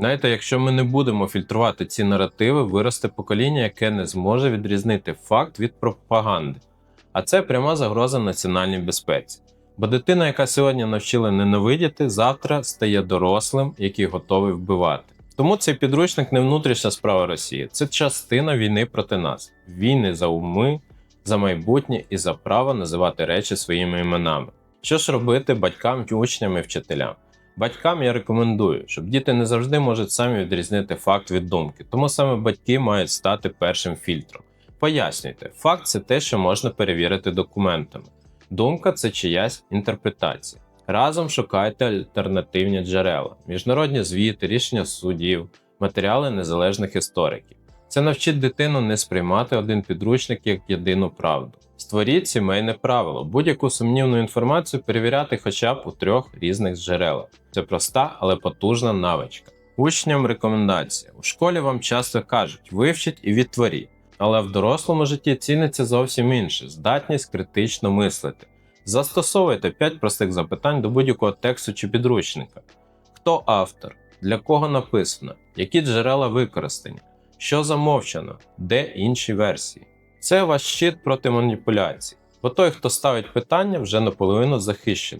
Знаєте, якщо ми не будемо фільтрувати ці наративи, виросте покоління, яке не зможе відрізнити факт від пропаганди. А це пряма загроза національній безпеці. Бо дитина, яка сьогодні навчила ненавидіти, завтра стає дорослим, який готовий вбивати. Тому цей підручник не внутрішня справа Росії, це частина війни проти нас, війни за уми, за майбутнє і за право називати речі своїми іменами. Що ж робити батькам, учням і вчителям? Батькам я рекомендую, щоб діти не завжди можуть самі відрізнити факт від думки, тому саме батьки мають стати першим фільтром. Пояснюйте, факт це те, що можна перевірити документами. Думка це чиясь інтерпретація. Разом шукайте альтернативні джерела, міжнародні звіти, рішення судів, матеріали незалежних істориків. Це навчить дитину не сприймати один підручник як єдину правду. Створіть сімейне правило, будь-яку сумнівну інформацію перевіряти хоча б у трьох різних джерелах. Це проста, але потужна навичка. Учням рекомендація. У школі вам часто кажуть вивчіть і відтворіть, але в дорослому житті ціниться зовсім інше здатність критично мислити. Застосовуйте 5 простих запитань до будь-якого тексту чи підручника. Хто автор? Для кого написано? Які джерела використані? Що замовчано? Де інші версії? Це ваш щит проти маніпуляцій. Бо той, хто ставить питання, вже наполовину захищений.